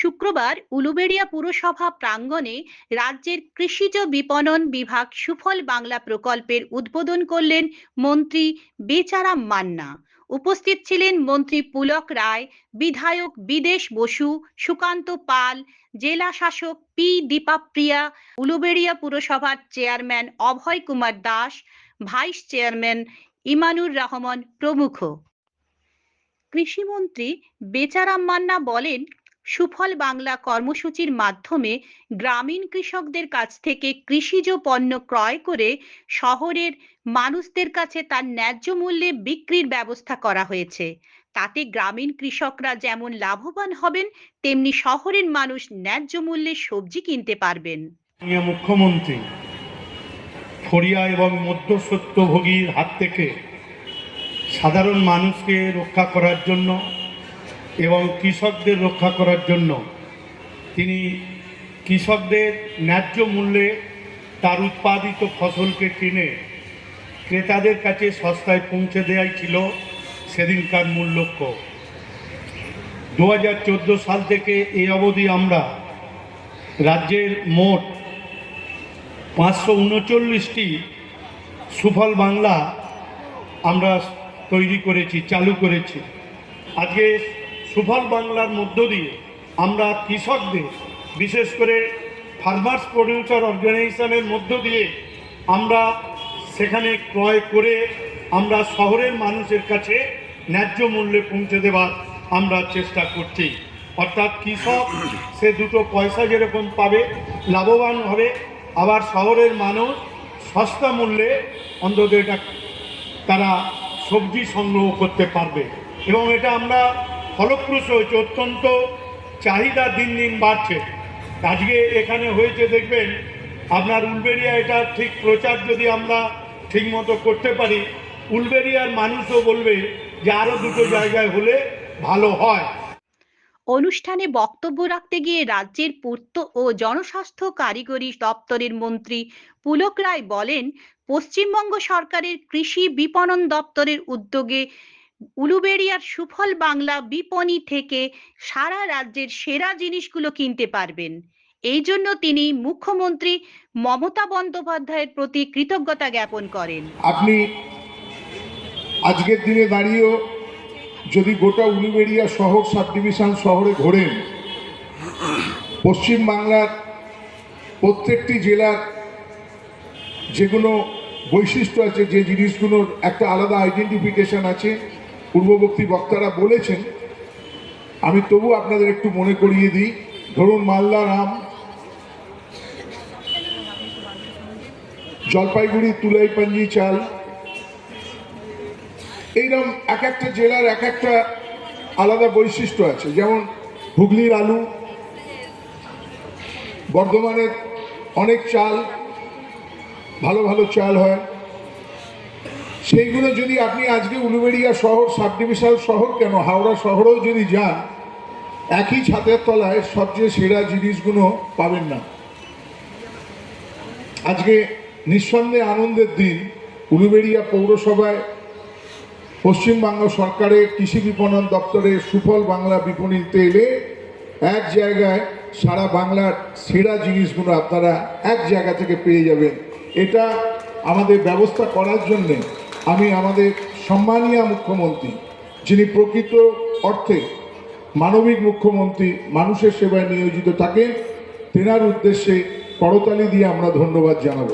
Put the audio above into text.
শুক্রবার উলুবেড়িয়া পুরসভা প্রাঙ্গণে রাজ্যের কৃষিজ বিপণন বিভাগ সুফল বাংলা প্রকল্পের উদ্বোধন করলেন মন্ত্রী বেচারাম মান্না। উপস্থিত ছিলেন মন্ত্রী পুলক রায়, বিধায়ক বিদেশ বসু, সুকান্ত পাল, জেলা শাসক পি দীপাপ্রিয়া, উলুবেড়িয়া পুরসভার chairman Abhay Kumar Das, vice chairman Imanur Rahman প্রমুখ। কৃষিমন্ত্রী বেচারাম মান্না বলেন সুফল বাংলা কর্মসূচির মাধ্যমে গ্রামীণ কৃষকদের কাছ থেকে কৃষিজ পণ্য ক্রয় করে শহরের মানুষদের কাছে তার ন্যায্য মূল্যে বিক্রির ব্যবস্থা করা হয়েছে। তাতে গ্রামীণ কৃষকরা যেমন লাভবান হবেন, তেমনি শহরের মানুষ ন্যায্য মূল্যে সবজি কিনতে পারবেন। মুখ্যমন্ত্রী ফরিয়া এবং মধ্যস্বত্বভোগীর হাত থেকে সাধারণ মানুষকে রক্ষা করার জন্য এবং কৃষকদের রক্ষা করার জন্য। তিনি কৃষকদের ন্যায্য মূল্যে তার উৎপাদিত ফসলকে কিনে ক্রেতাদের কাছে সস্তায় পৌঁছে দেওয়াই ছিল সেদিনকার মূল লক্ষ্য। দু হাজার চোদ্দ সাল থেকে এই অবধি আমরা রাজ্যের মোট পাঁচশো উনচল্লিশটি সুফল বাংলা আমরা তৈরি করেছি, চালু করেছি। আজকে সুফল বাংলার মধ্য দিয়ে আমরা কৃষকদের, বিশেষ করে ফার্মার্স প্রডিউসার অর্গানাইজেশনের মধ্য দিয়ে আমরা সেখানে ক্রয় করে আমরা শহরের মানুষের কাছে ন্যায্য মূল্যে পৌঁছে দেওয়ার আমরা চেষ্টা করছি। অর্থাৎ কৃষক সে দুটো পয়সা যেরকম পাবে, লাভবান হবে, আবার শহরের মানুষ সস্তা মূল্যে অন্তত এটা তারা সবজি সংগ্রহ করতে পারবে। এবং এটা আমরা ফলপ্রসূ হয়েছে, অত্যন্ত চাহিদা দিন দিন বাড়ছে। আজকে এখানে হয়েছে, দেখবেন, আপনার উলবেরিয়া এটা ঠিক প্রচার যদি আমরা ঠিকমতো করতে পারি, উলবেরিয়ার মানুষও বলবে যে আরও দুটো জায়গায় হলে ভালো হয়। অনুষ্ঠানে বক্তব্য রাখতে গিয়ে রাজ্যের পূর্ত ও জনস্বাস্থ্য কারিগরি দপ্তরের মন্ত্রী পুলক রায় বলেন, পশ্চিমবঙ্গ সরকারের কৃষি বিপণন দপ্তরের উদ্যোগে উলুবেড়িয়ার সুফল বাংলা বিপণী থেকে সারা রাজ্যের সেরা জিনিসগুলো কিনতে পারবেন। এই জন্য তিনি মুখ্যমন্ত্রী মমতা বন্দ্যোপাধ্যায়ের প্রতি কৃতজ্ঞতা জ্ঞাপন করেন। আপনি আজকের দিনে দাঁড়িয়েও যদি গোটা উলুবেড়িয়া শহর সাব ডিভিশন শহরে ঘোরেন, পশ্চিম বাংলার প্রত্যেকটি জেলার যেগুলো বৈশিষ্ট্য আছে, যে জিনিসগুলোর একটা আলাদা আইডেন্টিফিকেশন আছে পূর্ববর্তী বক্তারা বলেছেন, আমি তবু আপনাদের একটু মনে করিয়ে দিই, ধরুন মালদার আম জলপাইগুড়ি তুলাইপাঞ্জি চাল, এইরকম এক একটা জেলার এক একটা আলাদা বৈশিষ্ট্য আছে, যেমন হুগলির আলু, বর্ধমানের অনেক চাল, ভালো ভালো চাল হয়। সেইগুলো যদি আপনি আজকে উলুবেড়িয়া শহর সাব ডিভিশন শহর কেন, হাওড়া শহরেও যদি যান, একই ছাতের তলায় সবচেয়ে সেরা জিনিসগুলো পাবেন না। আজকে নিঃসন্দেহে আনন্দের দিন, উলুবেড়িয়া পৌরসভায় পশ্চিমবঙ্গ সরকারের কৃষি বিপণন দপ্তরের সুফল বাংলা বিপণীতে এলে এক জায়গায় সারা বাংলার সেরা জিনিসগুলো আপনারা এক জায়গা থেকে পেয়ে যাবেন। এটা আমাদের ব্যবস্থা করার জন্যে আমি আমাদের সম্মানীয় মুখ্যমন্ত্রী, যিনি প্রকৃত অর্থে মানবিক মুখ্যমন্ত্রী, মানুষের সেবায় নিয়োজিত থাকেন, তেনার উদ্দেশ্যে করতালি দিয়ে আমরা ধন্যবাদ জানাব।